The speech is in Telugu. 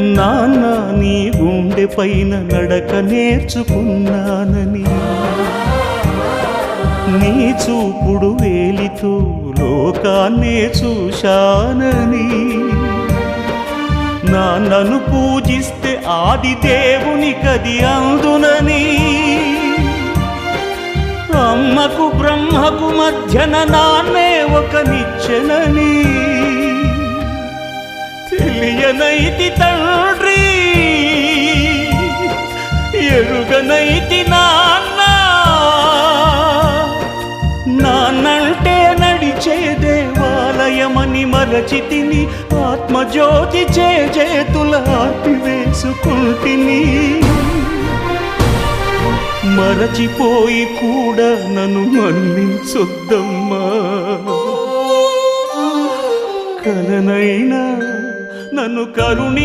నాన్న నీ గుండె పైన నడక నేర్చుకున్నానని. నీ చూపుడు వేలితో లోకాన్నే చూశానని. నాన్నను పూజిస్తే ఆదిదేవుని కది అందునని. అమ్మకు బ్రహ్మకు మధ్యన నాన్నే ఒక నిచ్చెనని. తెలియనైతి తండ్రి ఎరుగనైతి నాన్న. నాన్నంటే నడిచే దేవాలయమని మరచితిని ఆత్మజ్యోతి చేతుల ఆపివేసుకుంటిని మరచిపోయి కూడా నన్ను మన్నించొద్దమ్మా. కలనైనా నన్ను కరుణి